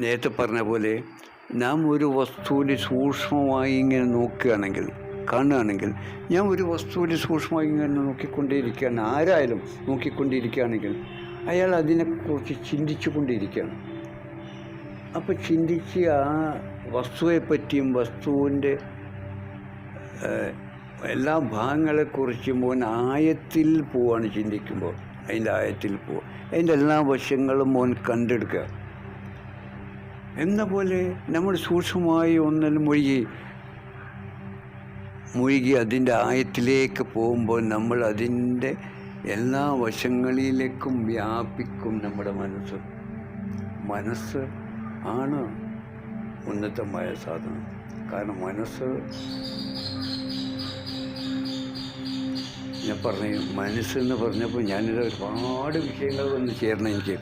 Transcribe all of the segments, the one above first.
നേരത്തെ പറഞ്ഞ പോലെ നാം ഒരു വസ്തുവിനെ സൂക്ഷ്മമായി ഇങ്ങനെ നോക്കുകയാണെങ്കിൽ കാണുകയാണെങ്കിൽ ഞാൻ ഒരു വസ്തുവിനെ സൂക്ഷ്മമായി ഇങ്ങനെ നോക്കിക്കൊണ്ടേയിരിക്കുകയാണ് ആരായാലും നോക്കിക്കൊണ്ടിരിക്കുകയാണെങ്കിൽ അയാൾ അതിനെക്കുറിച്ച് ചിന്തിച്ചു കൊണ്ടിരിക്കുകയാണ് അപ്പോൾ ചിന്തിച്ച് ആ വസ്തുവെപ്പറ്റിയും വസ്തുവിന്റെ എല്ലാ ഭാഗങ്ങളെക്കുറിച്ചും മോൻ ആയത്തിൽ പോവാണ് ചിന്തിക്കുമ്പോൾ. അതിന്റെ ആയത്തിൽ പോവുക അതിന്റെ എല്ലാ വശങ്ങളും മോൻ കണ്ടെടുക്കുക. എന്ന പോലെ നമ്മൾ സൂക്ഷ്മമായി ഒന്നിൽ മുഴുകി മുഴുകി അതിന്റെ ആയത്തിലേക്ക് പോകുമ്പോൾ നമ്മൾ അതിന്റെ എല്ലാ വശങ്ങളിലേക്കും വ്യാപിക്കും നമ്മുടെ മനസ്സ്. മനസ്സ് ആണ് ഉന്നതമായ സാധനം. കാരണം മനസ്സ് ഞാൻ പറഞ്ഞു മനസ്സെന്ന് പറഞ്ഞപ്പോൾ ഞാനിത് ഒരുപാട് വിഷയങ്ങൾ വന്ന് ചേരണം എനിക്ക്.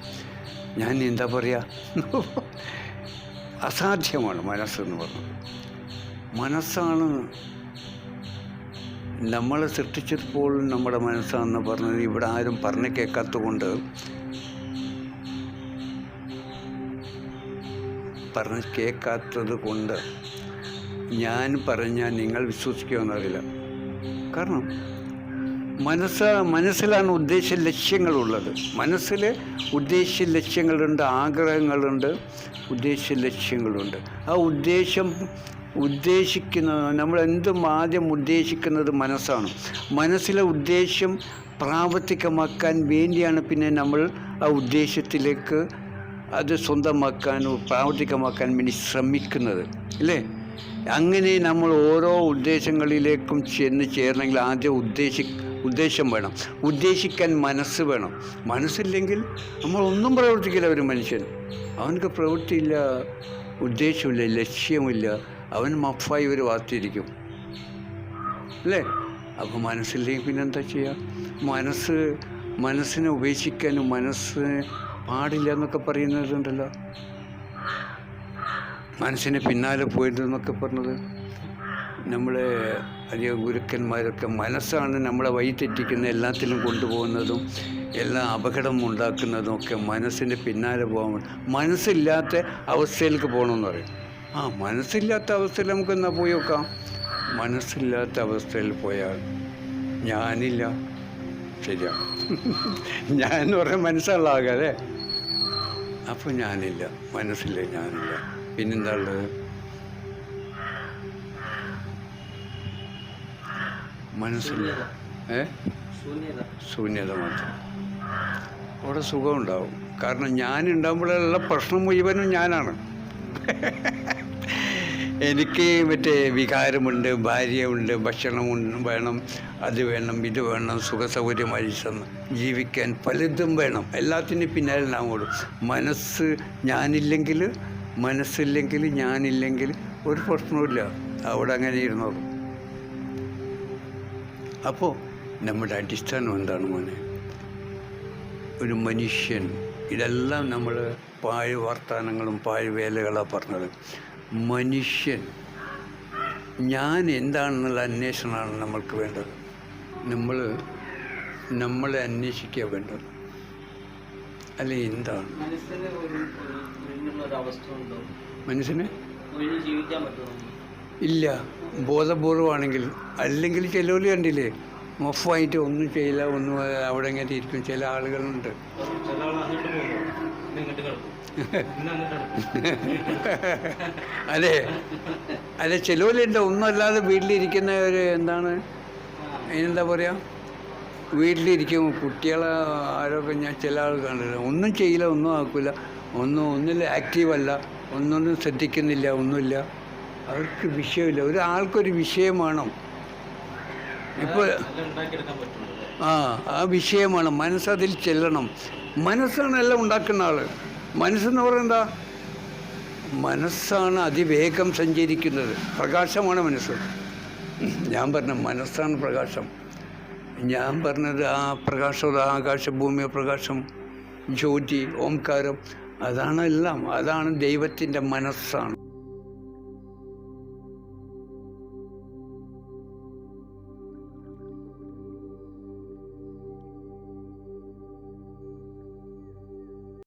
ഞാൻ എന്താ പറയുക അസാധ്യമാണ് മനസ്സെന്ന് പറഞ്ഞു മനസ്സാണ് നമ്മളെ സൃഷ്ടിച്ചപ്പോൾ നമ്മുടെ മനസ്സാണെന്ന് പറഞ്ഞത് ഇവിടെ ആരും പറഞ്ഞു കേൾക്കാത്തതുകൊണ്ട് പറഞ്ഞ് കേൾക്കാത്തത് കൊണ്ട് ഞാൻ പറഞ്ഞാൽ നിങ്ങൾ വിശ്വസിക്കുമെന്നറിയില്ല കാരണം മനസ്സ് മനസ്സിലാണ് ഉദ്ദേശ ലക്ഷ്യങ്ങളുള്ളത്. മനസ്സിൽ ഉദ്ദേശ ലക്ഷ്യങ്ങളുണ്ട് ആഗ്രഹങ്ങളുണ്ട് ഉദ്ദേശ ലക്ഷ്യങ്ങളുണ്ട്. ആ ഉദ്ദേശം ഉദ്ദേശിക്കുന്ന നമ്മൾ എന്തും ആദ്യം ഉദ്ദേശിക്കുന്നത് മനസ്സാണ്. മനസ്സിലെ ഉദ്ദേശം പ്രാവർത്തികമാക്കാൻ വേണ്ടിയാണ് പിന്നെ നമ്മൾ ആ ഉദ്ദേശത്തിലേക്ക് അത് സ്വന്തമാക്കാനോ പ്രാവർത്തികമാക്കാൻ വേണ്ടി ശ്രമിക്കുന്നത്. അല്ലേ? അങ്ങനെ നമ്മൾ ഓരോ ഉദ്ദേശങ്ങളിലേക്കും ചെന്ന് ചേരണമെങ്കിൽ ആദ്യം ഉദ്ദേശി ഉദ്ദേശം വേണം. ഉദ്ദേശിക്കാൻ മനസ്സ് വേണം. മനസ്സില്ലെങ്കിൽ നമ്മളൊന്നും പ്രവർത്തിക്കില്ല ഒരു മനുഷ്യൻ. അവനക്ക് പ്രവൃത്തിയില്ല ഉദ്ദേശമില്ല ലക്ഷ്യമില്ല. അവൻ മഫായി ഒരു വാർത്തിരിക്കും അല്ലേ? അപ്പോൾ മനസ്സില്ലെങ്കിൽ പിന്നെന്താ ചെയ്യുക മനസ്സ് മനസ്സിനെ ഉപേക്ഷിക്കാനും മനസ്സ് പാടില്ല എന്നൊക്കെ പറയുന്നതുണ്ടല്ലോ മനസ്സിന് പിന്നാലെ പോയതെന്നൊക്കെ പറഞ്ഞത്. നമ്മളെ വലിയ ഗുരുക്കന്മാരൊക്കെ മനസ്സാണ് നമ്മളെ വഴിതെറ്റിക്കുന്ന എല്ലാത്തിലും കൊണ്ടുപോകുന്നതും എല്ലാ അപകടം ഉണ്ടാക്കുന്നതും ഒക്കെ മനസ്സിന്റെ പിന്നാലെ പോകാൻ മനസ്സില്ലാത്ത അവസ്ഥയിലേക്ക് പോകണമെന്ന് പറയും. ആ മനസ്സില്ലാത്ത അവസ്ഥയിൽ നമുക്ക് എന്നാൽ പോയി നോക്കാം? മനസ്സില്ലാത്ത അവസ്ഥയിൽ പോയാൽ ഞാനില്ല. ശരിയാ. ഞാൻ എന്ന് പറയാൻ മനസ്സുള്ള ആകാതെ അപ്പോൾ ഞാനില്ല. മനസ്സില്ല ഞാനില്ല. പിന്നെന്താ ഉള്ളത്? മനസ്സില്ല. ഏ? ശൂന്യത മാത്രം. അവിടെ സുഖമുണ്ടാവും. കാരണം ഞാൻ ഉണ്ടാകുമ്പോഴുള്ള പ്രശ്നം മുഴുവനും ഞാനാണ്. എനിക്ക് മറ്റേ വികാരമുണ്ട് ഭാര്യയുണ്ട് ഭക്ഷണമുണ്ട് വേണം അത് വേണം ഇത് വേണം സുഖസൗകര്യമായി ചെന്ന് ജീവിക്കാൻ പലതും വേണം. എല്ലാത്തിനും പിന്നാലെ നാം ഓടും. മനസ്സ് ഞാനില്ലെങ്കിൽ മനസ്സില്ലെങ്കിൽ ഞാനില്ലെങ്കിൽ ഒരു പ്രശ്നവുമില്ല. അവിടെ അങ്ങനെ ഇരുന്നോളും. അപ്പോൾ നമ്മുടെ അടിസ്ഥാനം എന്താണ് മോനെ? ഒരു മനുഷ്യൻ ഇതെല്ലാം നമ്മൾ പായ വർത്തമാനങ്ങളും പായ വേലകളാണ് പറഞ്ഞത്. മനുഷ്യൻ ഞാൻ എന്താണെന്നുള്ള അന്വേഷണമാണ് നമ്മൾക്ക് വേണ്ടത്. നമ്മൾ നമ്മളെ അന്വേഷിക്കുക വേണ്ടത്. അല്ലെ എന്താണ്? മനസ്സിന് ഇല്ല. ബോധപൂർവമാണെങ്കിൽ. അല്ലെങ്കിൽ ചിലവർ കണ്ടില്ലേ മൊഫായിട്ട് ഒന്നും ചെയ്യില്ല ഒന്നും അവിടെ ഇങ്ങനെ ഇരിക്കും. ചില ആളുകളുണ്ട്. അതെ. അതെ ചിലവരുണ്ട് ഒന്നുമല്ലാതെ വീട്ടിലിരിക്കുന്ന ഒരു എന്താണ്? അതിനെന്താ പറയുക വീട്ടിലിരിക്കും. കുട്ടികളെ ആരൊക്കെ ഞാൻ ചില ആൾ കണ്ടില്ല ഒന്നും ചെയ്യില്ല ഒന്നും ആക്കില്ല ഒന്നും ഒന്നില്ല ആക്റ്റീവല്ല ഒന്നൊന്നും ശ്രദ്ധിക്കുന്നില്ല ഒന്നുമില്ല. അവർക്ക് വിഷയമില്ല. ഒരാൾക്കൊരു വിഷയം വേണം. ഇപ്പോൾ ആ ആ വിഷയം വേണം. മനസ്സതിൽ ചെല്ലണം. മനസ്സാണ് എല്ലാം ഉണ്ടാക്കുന്ന ആൾ മനസ്സെന്ന് പറയുന്നത് എന്താ? മനസ്സാണ് അതിവേഗം സഞ്ചരിക്കുന്നത്. പ്രകാശമാണ് മനസ്സ്. ഞാൻ പറഞ്ഞ മനസ്സാണ് പ്രകാശം. ഞാൻ പറഞ്ഞത് ആ പ്രകാശം ആകാശഭൂമി പ്രകാശം ജ്യോതി ഓംകാരം അതാണ് എല്ലാം. അതാണ് ദൈവത്തിന്റെ മനസ്സാണ്.